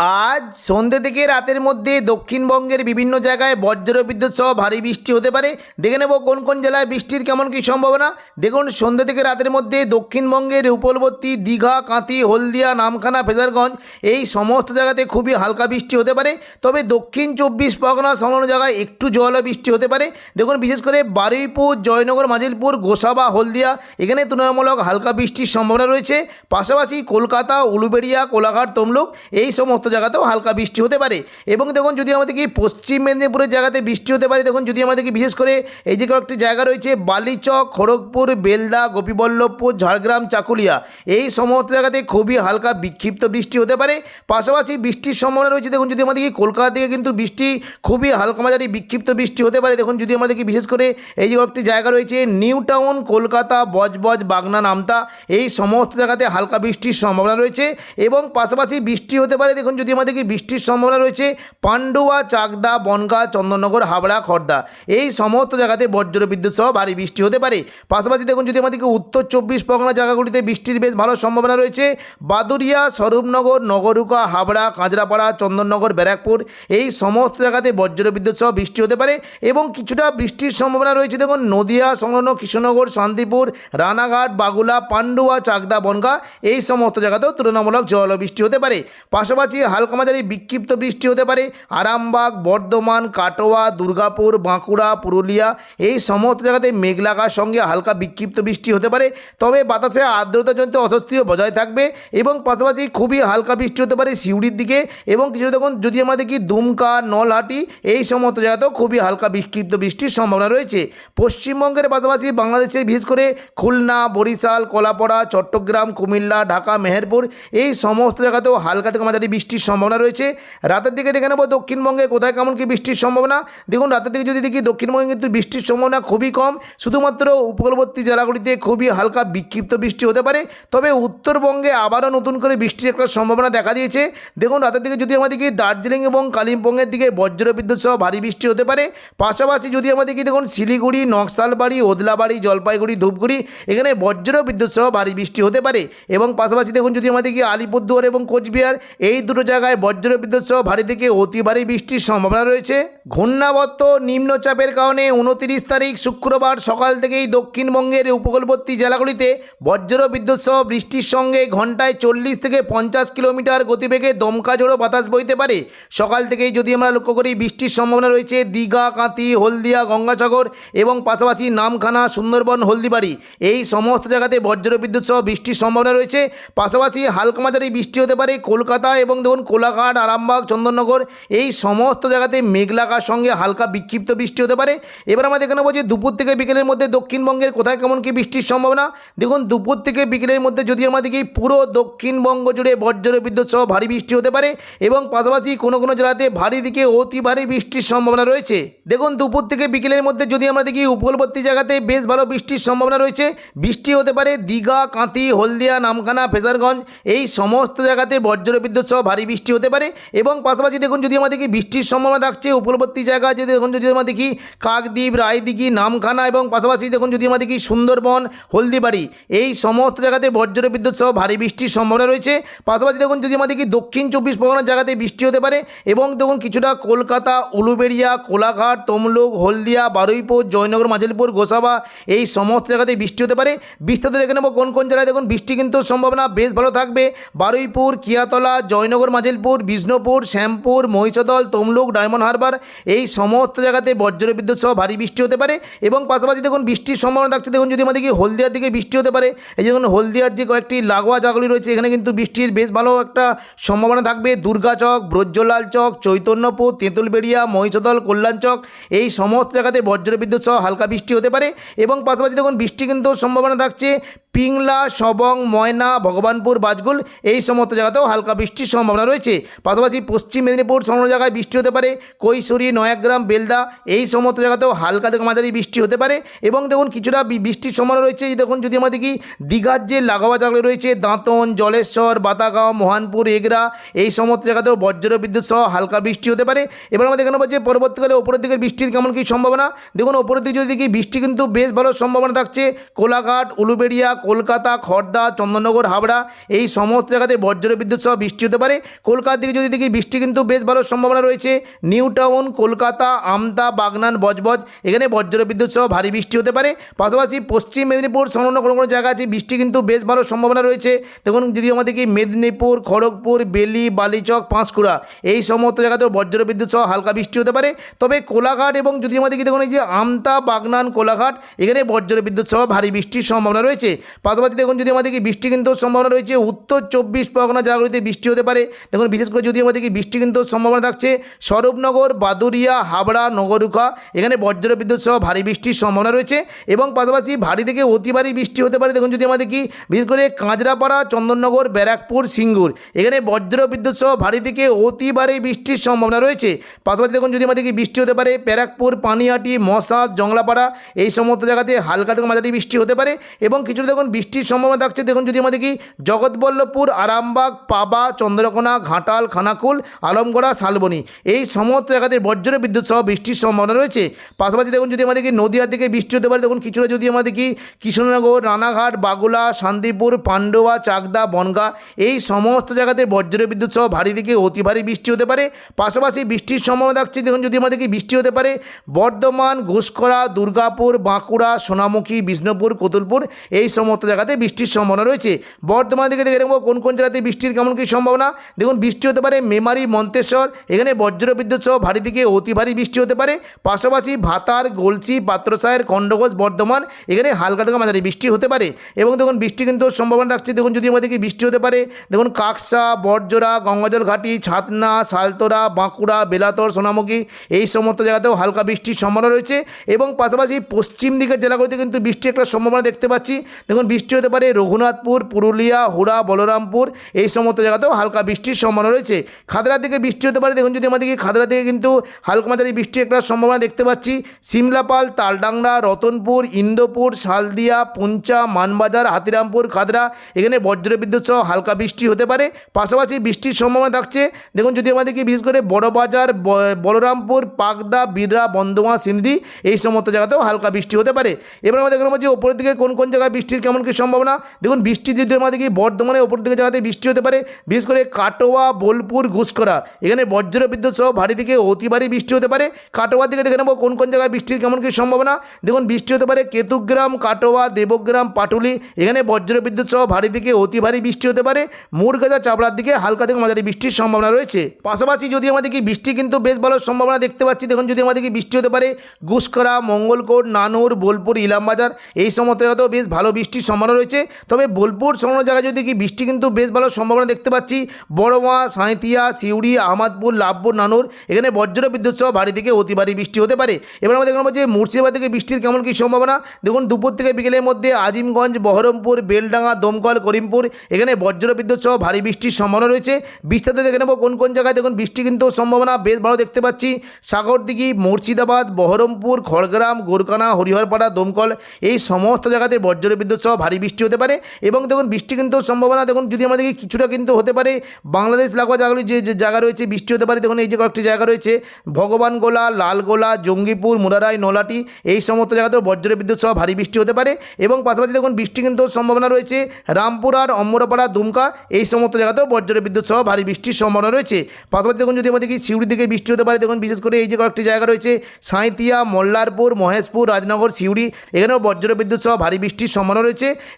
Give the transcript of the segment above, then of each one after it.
আজ সন্ধ্যে থেকে রাতের মধ্যে দক্ষিণবঙ্গের বিভিন্ন জায়গায় বজ্র বিদ্যুৎ সহ ভারী বৃষ্টি হতে পারে। দেখে নেব কোন কোন জেলায় বৃষ্টির কেমন কী সম্ভাবনা। দেখুন, সন্ধ্যে থেকে রাতের মধ্যে দক্ষিণবঙ্গের উপলবর্তী দীঘা, কাঁথি, হলদিয়া, নামখানা, ফেজারগঞ্জ এই সমস্ত জায়গাতে খুবই হালকা বৃষ্টি হতে পারে। তবে দক্ষিণ চব্বিশ পরগনা সংলগ্ন জায়গায় একটু জল বৃষ্টি হতে পারে। দেখুন, বিশেষ করে বারুইপুর, জয়নগর, মাজিলপুর, গোসাবা, হলদিয়া এখানে তুলনামূলক হালকা বৃষ্টির সম্ভাবনা রয়েছে। পাশাপাশি কলকাতা, উলুবেড়িয়া, কোলাঘাট, তমলুক এই সমস্ত জায়গাতেও হালকা বৃষ্টি হতে পারে। এবং দেখুন যদি আমাদের কি পশ্চিম মেদিনীপুরের জায়গাতে বৃষ্টি হতে পারে, দেখুন যদি আমাদের কি বিশেষ করে এই যে কয়েকটি জায়গা রয়েছে, বালিচক, খড়গপুর, বেলদা, গোপীবল্লভপুর, ঝাড়গ্রাম, চাকুলিয়া, এই সমস্ত জায়গাতে খুবই হালকা বিক্ষিপ্ত বৃষ্টি হতে পারে। পাশাপাশি বৃষ্টির সম্ভাবনা রয়েছে, দেখুন যদি আমাদের কি কলকাতা থেকে কিন্তু বৃষ্টি খুবই হালকা মাঝারি বিক্ষিপ্ত বৃষ্টি হতে পারে, দেখুন যদি আমাদের কি বিশেষ করে এই যে কয়েকটি জায়গা রয়েছে, নিউ টাউন, কলকাতা, বজবজ, বাগনা, নামতা, এই সমস্ত জায়গাতে হালকা বৃষ্টির সম্ভাবনা রয়েছে। এবং পাশাপাশি বৃষ্টি হতে পারে, দেখুন যদি আমাদের কি বৃষ্টির সম্ভাবনা রয়েছে, পান্ডুয়া, চাকদা, বনগা, চন্দননগর, হাবড়া খড়দা এই সমস্ত জায়গাতে বজ্র বিদ্যুৎ সহ ভারী বৃষ্টি হতে পারে। পাশাপাশি দেখুন, যদি আমাদেরকে উত্তর চব্বিশ পরগনা জায়গাগুলিতে বৃষ্টির বেশ ভালো সম্ভাবনা রয়েছে বাদুরিয়া স্বরূপনগর, নগরুকা, হাবড়া, কাঁচরাপাড়া, চন্দননগর, ব্যারাকপুর, এই সমস্ত জায়গাতে বজ্র বিদ্যুৎ সহ বৃষ্টি হতে পারে এবং কিছুটা বৃষ্টির সম্ভাবনা রয়েছে। দেখুন, নদিয়া, সংলগ্ন কৃষ্ণনগর, শান্তিপুর, রানাঘাট, বাগুলা, পান্ডুয়া, চাকদা, বনগা, এই সমস্ত জায়গাতেও তুলনামূলক জল বৃষ্টি হতে পারে। পাশাপাশি হালকা মাঝারি বিক্ষিপ্ত বৃষ্টি হতে পারে। আরামবাগ, বর্ধমান, কাটোয়া, দুর্গাপুর, বাঁকুড়া, পুরুলিয়া এই সমস্ত জায়গাতে মেঘলাকার সঙ্গে হালকা বিক্ষিপ্ত বৃষ্টি হতে পারে। তবে বাতাসে আর্দ্রতাজনিত অস্বস্তিও বজায় থাকবে এবং পাশাপাশি খুবই হালকা বৃষ্টি হতে পারে সিউড়ির দিকে এবং কিছুটা দেখুন, যদি আমরা দেখি দুমকা, নলহাটি এই সমস্ত জায়গাতেও খুবই হালকা বিক্ষিপ্ত বৃষ্টির সম্ভাবনা রয়েছে। পশ্চিমবঙ্গের পাশাপাশি বাংলাদেশে বিশেষ করে খুলনা, বরিশাল, কলাপাড়া, চট্টগ্রাম, কুমিল্লা, ঢাকা, মেহেরপুর এই সমস্ত জায়গাতেও হালকা থেকে মাঝারি বৃষ্টির সম্ভাবনা রয়েছে। রাতের দিকে দেখে নেব দক্ষিণবঙ্গে কোথায় কেমন কি বৃষ্টির সম্ভাবনা। দেখুন, রাতের দিকে যদি দেখি দক্ষিণবঙ্গে কিন্তু বৃষ্টির সম্ভাবনা খুবই কম। শুধুমাত্র উপকূলবর্তী জেলাগুলিতে খুবই হালকা বিক্ষিপ্ত বৃষ্টি হতে পারে। তবে উত্তরবঙ্গে আবারও নতুন করে বৃষ্টির একটা সম্ভাবনা দেখা দিয়েছে। দেখুন, রাতের দিকে যদি আমাদেরকে দার্জিলিং এবং কালিম্পংয়ের দিকে বজ্র বিদ্যুৎ সহ ভারী বৃষ্টি হতে পারে। পাশাপাশি যদি আমাদেরকে দেখুন শিলিগুড়ি, নকশালবাড়ি, ওদলাবাড়ি, জলপাইগুড়ি, ধূপগুড়ি, এখানে বজ্র বিদ্যুৎ সহ ভারী বৃষ্টি হতে পারে। এবং পাশাপাশি দেখুন যদি আমাদেরকে আলিপুরদুয়ার এবং কোচবিহার, এই দুটো জায়গায় বজ্র বিদ্যুৎ সহ ভারী থেকে অতি ভারী বৃষ্টির সম্ভাবনা রয়েছে। ঘূর্ণাবর্ত নিম্নচাপের কারণে উনতিরিশ তারিখ শুক্রবার সকাল থেকেই দক্ষিণবঙ্গের উপকূলবর্তী জেলাগুলিতে বজ্র বিদ্যুৎ সহ বৃষ্টির সঙ্গে ঘন্টায় চল্লিশ থেকে পঞ্চাশ কিলোমিটার গতিবেগে দমকা ঝোড়ো বাতাস বইতে পারে। সকাল থেকেই যদি আমরা লক্ষ্য করি, বৃষ্টির সম্ভাবনা রয়েছে দীঘা কাঁতি হলদিয়া, গঙ্গাসাগর এবং পাশাপাশি নামখানা, সুন্দরবন, হলদিবাড়ি। এই সমস্ত জায়গাতে বজ্র বিদ্যুৎ সহ বৃষ্টির সম্ভাবনা রয়েছে। পাশাপাশি হালকা মাঝারি বৃষ্টি হতে পারে। কলকাতা এবং দেখুন কোলাঘাট, আরামবাগ, চন্দননগর, এই সমস্ত জায়গাতে মেঘলাকার সঙ্গে হালকা বিক্ষিপ্ত বৃষ্টি হতে পারে। এবার আমরা দেখে বলছি দুপুর থেকে বিকেলের মধ্যে দক্ষিণবঙ্গের কোথায় কেমন কি বৃষ্টির সম্ভাবনা। দেখুন, দুপুর থেকে বিকেলের মধ্যে যদি দেখি, পুরো দক্ষিণবঙ্গ জুড়ে বজ্র বিদ্যুৎ সহ ভারী বৃষ্টি হতে পারে এবং পাশাপাশি কোনো কোনো জেলাতে ভারী দিকে অতি ভারী বৃষ্টির সম্ভাবনা রয়েছে। দেখুন, দুপুর থেকে বিকেলের মধ্যে যদি আমরা দেখি, উপকূলবর্তী জায়গাতে বেশ ভালো বৃষ্টির সম্ভাবনা রয়েছে। বৃষ্টি হতে পারে দীঘা, কাঁথি, হলদিয়া, নামখানা, ফেজারগঞ্জ, এই সমস্ত জায়গাতে বজ্র বিদ্যুৎ সহ ভারী বৃষ্টি হতে পারে এবং পাশাপাশি দেখুন যদি আমরা দেখি বৃষ্টির সম্ভাবনা থাকছে উপকূলবর্তী জায়গা আছে দেখুন যদি আমরা দেখি কাকদ্বীপ, রায়দিঘি, নামখানা এবং পাশাপাশি দেখুন যদি আমরা দেখি সুন্দরবন, হলদিবাড়ি, এই সমস্ত জায়গাতে বজ্র বিদ্যুৎ সহ ভারী বৃষ্টির সম্ভাবনা রয়েছে। পাশাপাশি দেখুন যদি আমরা দেখি দক্ষিণ চব্বিশ পরগনার জায়গাতে বৃষ্টি হতে পারে এবং দেখুন কিছুটা কলকাতা, উলুবেড়িয়া, কোলাঘাট, তমলুক, হলদিয়া, বারুইপুর, জয়নগর, মাঝিলপুর, গোসাবা, এই সমস্ত জায়গাতে বৃষ্টি হতে পারে। বিস্তারিত দেখে নেব কোন কোন জায়গায় দেখুন বৃষ্টি কিন্তু সম্ভাবনা বেশ ভালো থাকবে। বারুইপুর, কিয়াতলা, জয়নগর মাঝিলপুর বিষ্ণুপুর, শ্যামপুর, মহিষদল, তমলুক, ডায়মন্ড হারবার এই সমস্ত জায়গাতে বজ্র বিদ্যুৎ সহ ভারী বৃষ্টি হতে পারে এবং পাশাপাশি দেখুন বৃষ্টির সম্ভাবনা থাকছে। দেখুন যদি আমাদের কি হলদিয়ার দিকে বৃষ্টি হতে পারে, এই যে হলদিয়ার যে কয়েকটি লাগোয়া জাগলি রয়েছে, এখানে কিন্তু বৃষ্টির বেশ ভালো একটা সম্ভাবনা থাকবে। দুর্গাচক ব্রজলাল চক, চৈতন্যপুর, তেঁতুলবেড়িয়া, মহিষাদল, কল্যাণ চক, এই সমস্ত জায়গাতে বজ্র বিদ্যুৎ সহ হালকা বৃষ্টি হতে পারে এবং পাশাপাশি দেখুন বৃষ্টি কিন্তু সম্ভাবনা থাকছে পিংলা, সবং, ময়না, ভগবানপুর বাজগুল এই সমস্ত জায়গাতেও হালকা বৃষ্টির সম্ভাবনা রয়েছে। পাশাপাশি পশ্চিম মেদিনীপুর সমস্ত জায়গায় বৃষ্টি হতে পারে। কৈশোরী, নয়াগ্রাম, বেলদা এই সমস্ত জায়গাতেও হালকা থেকে মাঝারি বৃষ্টি হতে পারে এবং দেখুন কিছুটা বৃষ্টির সম্ভাবনা রয়েছে। দেখুন যদি আমাদের কি দীঘার যে লাগাওয়া জায়গা রয়েছে, দাঁতন, জলেশ্বর, বাতাগাঁও, মোহানপুর, এগরা এই সমস্ত জায়গাতেও বজ্র বিদ্যুৎ সহ হালকা বৃষ্টি হতে পারে। এবার আমাদের এখানে বলছে পরবর্তীকালে ওপরের দিকে বৃষ্টির কেমন কী সম্ভাবনা। দেখুন ওপরের দিকে যদি দেখি, বৃষ্টি কিন্তু বেশ ভালো সম্ভাবনা থাকছে। কোলাঘাট, উলুবেড়িয়া কলকাতা খড়দা চন্দননগর, হাবড়া এই সমস্ত জায়গাতে বজ্র বিদ্যুৎ সহ বৃষ্টি হতে পারে। কলকাতার দিকে যদি দেখি বৃষ্টি কিন্তু বেশ ভালো সম্ভাবনা রয়েছে। নিউ টাউন, কলকাতা, আমতা, বাগনান, বজবজ এখানে বজ্র বিদ্যুৎ সহ ভারী বৃষ্টি হতে পারে। পাশাপাশি পশ্চিম মেদিনীপুর, সংলগ্ন কোনো কোনো জায়গা আছে, বৃষ্টি কিন্তু বেশ ভালো সম্ভাবনা রয়েছে। দেখুন, যদি আমাদের কি মেদিনীপুর, খড়গপুর, বেলি, বালিচক, পাঁশকুড়া এই সমস্ত জায়গাতেও বজ্র বিদ্যুৎ সহ হালকা বৃষ্টি হতে পারে। তবে কোলাঘাট এবং যদি আমাদের কি দেখুন এই যে আমতা, বাগনান, কোলাঘাট এখানে বজ্র বিদ্যুৎ সহ ভারী বৃষ্টির সম্ভাবনা রয়েছে। পাশাপাশি দেখুন, যদি আমাদের কি বৃষ্টি কিন্তু সম্ভাবনা রয়েছে, উত্তর চব্বিশ পরগনা জায়গাগুলিতে বৃষ্টি হতে পারে। দেখুন, বিশেষ করে যদি আমাদের কি বৃষ্টি কিন্তু সম্ভাবনা থাকছে, স্বরূপনগর, বাদুরিয়া, হাবড়া নগরুখা এখানে বজ্র বিদ্যুৎ সহ ভারী বৃষ্টির সম্ভাবনা রয়েছে এবং পাশাপাশি ভারী থেকে অতি ভারী বৃষ্টি হতে পারে। দেখুন, যদি আমাদের কি বিশেষ করে কাঁচরাপাড়া, চন্দননগর, ব্যারাকপুর, সিঙ্গুর, এখানে বজ্র বিদ্যুৎ সহ ভারী থেকে অতি ভারী বৃষ্টির সম্ভাবনা রয়েছে। পাশাপাশি দেখুন, যদি আমাদের কি বৃষ্টি হতে পারে, ব্যারাকপুর পানিহাটি মশা, জংলাপাড়া, এই সমস্ত জায়গাতে হালকা থেকে মাঝারি বৃষ্টি হতে পারে এবং কিছুটা দেখুন বৃষ্টির সম্ভাবনা থাকছে। দেখুন যদি আমাদের কি জগৎবল্লভপুর, আরামবাগ, পাবা, চন্দ্রকোনা, ঘাটাল, খানাকুল, আলমগড়া, শালবনী, এই সমস্ত জায়গাতে বজ্র বিদ্যুৎ সহ বৃষ্টির সম্ভাবনা রয়েছে। পাশাপাশি দেখুন যদি আমাদের কি নদীয়ার দিকে বৃষ্টি হতে পারে। দেখুন কিছুটা যদি আমাদের কি কৃষ্ণনগর, রানাঘাট, বাগুলা, শান্তিপুর, পান্ডুয়া, চাকদা, বনগা, এই সমস্ত জায়গাতে বজ্র বিদ্যুৎ সহ ভারী দিকে অতি ভারী বৃষ্টি হতে পারে। পাশাপাশি বৃষ্টির সম্ভাবনা থাকছে। দেখুন যদি আমাদের কি বৃষ্টি হতে পারে বর্ধমান ঘুষকরা দুর্গাপুর, বাঁকুড়া, সোনামুখী, বিষ্ণুপুর, কোতুলপুর, এই সমস্ত জায়গাতে বৃষ্টির সম্ভাবনা রয়েছে। বর্ধমান দিকে দেখে নেব কোন কোন জায়গাতে বৃষ্টির কেমন কী সম্ভাবনা। দেখুন, বৃষ্টি হতে পারে মেমারি, মন্তেশ্বর, এখানে বজ্র বিদ্যুৎ সহ ভারী দিকে অতি ভারী বৃষ্টি হতে পারে। পাশাপাশি ভাতার গলসি পাত্রসায়ের খণ্ডঘোষ বর্ধমান, এখানে হালকা থেকে মাঝারি বৃষ্টি হতে পারে। এবং দেখুন, বৃষ্টি কিন্তু সম্ভাবনা রাখছে। দেখুন, যদি আমাদেরকে বৃষ্টি হতে পারে, দেখুন, কাকসা, বটজোড়া, গঙ্গাজল ঘাটি, ছাতনা সালতোরা বাঁকুড়া, বেলাতর, সোনামুখী, এই সমস্ত জায়গাতেও হালকা বৃষ্টির সম্ভাবনা রয়েছে। এবং পাশাপাশি পশ্চিম দিকের জেলাগুলিতে কিন্তু বৃষ্টি একটা সম্ভাবনা দেখতে পাচ্ছি। দেখুন বৃষ্টি হতে পারে, রঘুনাথপুর, পুরুলিয়া, হুড়া, বলরামপুর, এই সমস্ত জায়গাতেও হালকা বৃষ্টির সম্ভাবনা রয়েছে। খাদড়ার দিকে বৃষ্টি হতে পারে, দেখুন যদি আমাদেরকে খাদড়া থেকে কিন্তু হালকা মাঝারি বৃষ্টির একটা সম্ভাবনা দেখতে পাচ্ছি। সিমলাপাল, তালডাংরা, রতনপুর, ইন্দোপুর, শালদিয়া, পুঞ্চা, মানবাজার, হাতিরামপুর, খাদরা, এখানে বজ্র বিদ্যুৎ সহ হালকা বৃষ্টি হতে পারে। পাশাপাশি বৃষ্টির সম্ভাবনা থাকছে, দেখুন যদি আমাদেরকে বিশেষ করে বড়বাজার বলরামপুর পাকদা বিড়রা বন্ধমা সিন্ধি, এই সমস্ত জায়গাতেও হালকা বৃষ্টি হতে পারে। এবার আমাদের এখানে বলছি ওপরের দিকে কোন কোন জায়গায় বৃষ্টির কেমন কী সম্ভাবনা? দেখুন, বৃষ্টি যদি আমাদের কি বর্ধমানে ওপর দিকে জায়গাতে বৃষ্টি হতে পারে, বিশেষ করে কাটোয়া, বোলপুর ঘুষকরা এখানে বজ্র বিদ্যুৎ সহ ভারী থেকে অতি ভারী বৃষ্টি হতে পারে। কাটোয়ার দিকে দেখে নেব কোন কোন জায়গায় বৃষ্টির কেমন কী সম্ভাবনা। দেখুন, বৃষ্টি হতে পারে কেতুগ্রাম, কাটোয়া, দেবগ্রাম, পাটুলি। এখানে বজ্র বিদ্যুৎ সহ ভারী থেকে অতি ভারী বৃষ্টি হতে পারে। মুরগাজা চাপড়ার দিকে হালকা থেকে মাঝারি বৃষ্টির সম্ভাবনা রয়েছে। পাশাপাশি যদি আমাদের কি বৃষ্টি কিন্তু বেশ ভালো সম্ভাবনা দেখতে পাচ্ছি, দেখুন, যদি আমাদের কি বৃষ্টি হতে পারে গুসকরা মঙ্গলকোট, নানুর, বোলপুর, ইলামবাজার, এই সমস্ত জায়গাতেও বেশ ভালো বৃষ্টির সম্ভাবনা রয়েছে। তবে বোলপুর সংলগ্ন জায়গায় যদি কি বৃষ্টি কিন্তু বেশ ভালো সম্ভাবনা দেখতে পাচ্ছি। বড়মা সাঁইতিয়া সিউড়ি, আহমদপুর, লাভপুর, নানুর, এখানে বজ্র বিদ্যুৎ সহ ভারী থেকে অতি ভারী বৃষ্টি হতে পারে। এবার আমাদের এখানে যে মুর্শিদাবাদ থেকে বৃষ্টির কেমন কী সম্ভাবনা। দেখুন, দুপুর থেকে বিকেলের মধ্যে আজিমগঞ্জ, বহরমপুর, বেলডাঙ্গা, দমকল, করিমপুর, এখানে বজ্র বিদ্যুৎ সহ ভারী বৃষ্টির সম্ভাবনা রয়েছে। বিস্তারিত দেখে নেব কোন কোন জায়গায় দেখুন বৃষ্টি কিন্তু সম্ভাবনা বেশ ভালো দেখতে পাচ্ছি। সাগরদিঘি, মুর্শিদাবাদ, বহরমপুর, খড়গ্রাম গোরকানা হরিহরপাড়া, দমকল, এই সমস্ত জায়গাতে বজ্র বিদ্যুৎ সহ ভারী বৃষ্টি হতে পারে এবং দেখুন, বৃষ্টি কিন্তু সম্ভাবনা, দেখুন, যদি আমাদেরকে কিছুটা কিন্তু হতে পারে, বাংলাদেশ লাগোয়া জায়গাগুলি যে জায়গা রয়েছে, বৃষ্টি হতে পারে, দেখুন, এই যে কয়েকটি জায়গা রয়েছে, ভগবানগোলা, লালগোলা, জঙ্গিপুর, মুরারাই, নলাটি, এই সমস্ত জায়গাতেও বজ্র বিদ্যুৎ সহ ভারী বৃষ্টি হতে পারে এবং পাশাপাশি দেখুন, বৃষ্টি কিন্তু সম্ভাবনা রয়েছে রামপুরার অম্বরপাড়া দুমকা, এই সমস্ত জায়গাতেও বজ্র বিদ্যুৎ সহ ভারী বৃষ্টির সম্ভাবনা রয়েছে। পাশাপাশি দেখুন, যদি আমাদের কি সিউড়ির দিকে বৃষ্টি হতে পারে, দেখুন, বিশেষ করে এই যে কয়েকটি জায়গা রয়েছে সাঁইতিয়া মল্লারপুর, মহেশপুর, রাজনগর, সিউড়ি, এখানেও বজ্র বিদ্যুৎ সহ ভারী বৃষ্টির সম্ভাবনা রয়েছে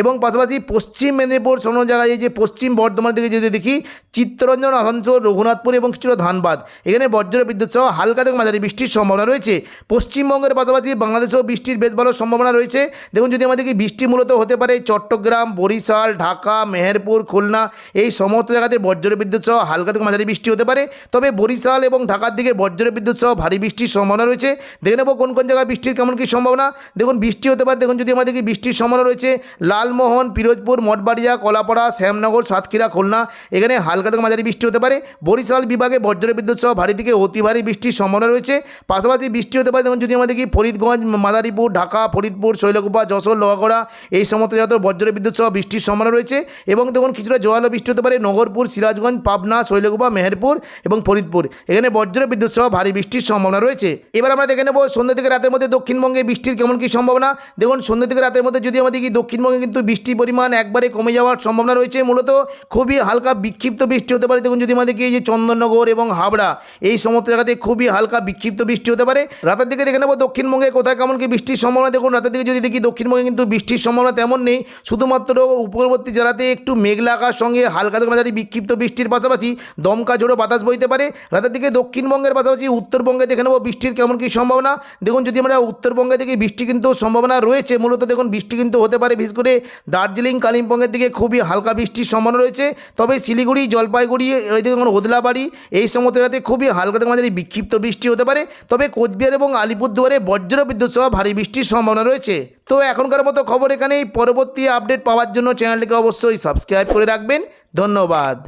এবং পাশাপাশি পশ্চিম মেদিনীপুর কোনো জায়গায় এই যে পশ্চিম বর্ধমান দিকে যদি দেখি, চিত্তরঞ্জন, আসানসোল, রঘুনাথপুর এবং কিছুটা ধানবাদ। এখানে বজ্র বিদ্যুৎ সহ হালকা থেকে মাঝারি বৃষ্টির সম্ভাবনা রয়েছে। পশ্চিমবঙ্গের পাশাপাশি বাংলাদেশেও বৃষ্টির বেশ ভালো সম্ভাবনা রয়েছে। দেখুন, যদি আমাদেরকে বৃষ্টি মূলত হতে পারে চট্টগ্রাম, বরিশাল, ঢাকা, মেহেরপুর, খুলনা, এই সমস্ত জায়গাতে বজ্র বিদ্যুৎ সহ হালকা থেকে মাঝারি বৃষ্টি হতে পারে। তবে বরিশাল এবং ঢাকার দিকে বজ্র বিদ্যুৎ সহ ভারী বৃষ্টির সম্ভাবনা রয়েছে। দেখে নেব কোন কোন জায়গায় বৃষ্টির কেমন কী সম্ভাবনা। দেখুন, বৃষ্টি হতে পারে। দেখুন, যদি আমাদেরকে বৃষ্টির সম্ভাবনা রয়েছে লালমোহন, পিরোজপুর, মঠবাড়িয়া, কলাপাড়া, শ্যামনগর, সাতক্ষীরা, খুলনা। এখানে হালকা থেকে মাঝারি বৃষ্টি হতে পারে। বরিশাল বিভাগে বজ্র বিদ্যুৎ সহ ভারী থেকে অতি ভারী বৃষ্টির সম্ভাবনা রয়েছে। পাশাপাশি বৃষ্টি হতে পারে। যেমন যদি আমাদের কি ফরিদগঞ্জ, মাদারীপুর, ঢাকা, ফরিদপুর, শৈলকুপা, যশোর, লোহাগড়া এই সমস্ত জায়গাতে বজ্র বিদ্যুৎ সহ বৃষ্টির সম্ভাবনা রয়েছে। এবং দেখুন কিছুটা জোয়ালো বৃষ্টি হতে পারে নগরপুর, সিরাজগঞ্জ, পাবনা, শৈলকুপা, মেহেরপুর এবং ফরিদপুর। এখানে বজ্র বিদ্যুৎ সহ ভারী বৃষ্টির সম্ভাবনা রয়েছে। এবার আমরা দেখে নেব সন্ধ্যা থেকে রাতের মধ্যে দক্ষিণবঙ্গে বৃষ্টির কেমন কী সম্ভাবনা। দেখুন, সন্ধ্যা থেকে রাতের মধ্যে যদি আমাদের কি দক্ষিণবঙ্গে কিন্তু বৃষ্টির পরিমাণ একবারে কমে যাওয়ার সম্ভাবনা রয়েছে। মূলত খুবই হালকা বিক্ষিপ্ত বৃষ্টি হতে পারে। দেখুন যদি আমাদেরকে এই যে চন্দননগর এবং হাবড়া, এই সমস্ত জায়গাতে খুবই হালকা বিক্ষিপ্ত বৃষ্টি হতে পারে। রাতের দিকে দেখে নেব দক্ষিণবঙ্গে কোথায় কেমন কি বৃষ্টির সম্ভাবনা। দেখুন, রাতের দিকে যদি দেখি দক্ষিণবঙ্গে কিন্তু বৃষ্টির সম্ভাবনা তেমন নেই। শুধুমাত্র উপরবর্তী জেলাতে একটু মেঘলা আকাশ সঙ্গে হালকা মাঝারি বিক্ষিপ্ত বৃষ্টির পাশাপাশি দমকা ঝোড়ো বাতাস বইতে পারে। রাতের দিকে দক্ষিণবঙ্গের পাশাপাশি উত্তরবঙ্গে দেখে নেব বৃষ্টির কেমন কী সম্ভাবনা। দেখুন যদি আমরা উত্তরবঙ্গে দেখি বৃষ্টি কিন্তু সম্ভাবনা রয়েছে। মূলত দেখুন বৃষ্টি কিন্তু হতে পারে বিশেষ করে দার্জিলিং, কালিম্পংয়ের দিকে খুবই হালকা বৃষ্টির সম্ভাবনা রয়েছে। তবে শিলিগুড়ি, জলপাইগুড়ি ওইদিকে যেমন ওদলাবাড়ি এই সমস্ত জায়গাতে খুবই হালকা মাঝারি বিক্ষিপ্ত বৃষ্টি হতে পারে। তবে কোচবিহার এবং আলিপুরদুয়ারে বজ্র বিদ্যুৎ সহ ভারী বৃষ্টির সম্ভাবনা রয়েছে। তো এখনকার মতো খবর এখানেই। পরবর্তী আপডেট পাওয়ার জন্য চ্যানেলটিকে অবশ্যই সাবস্ক্রাইব করে রাখবেন। ধন্যবাদ।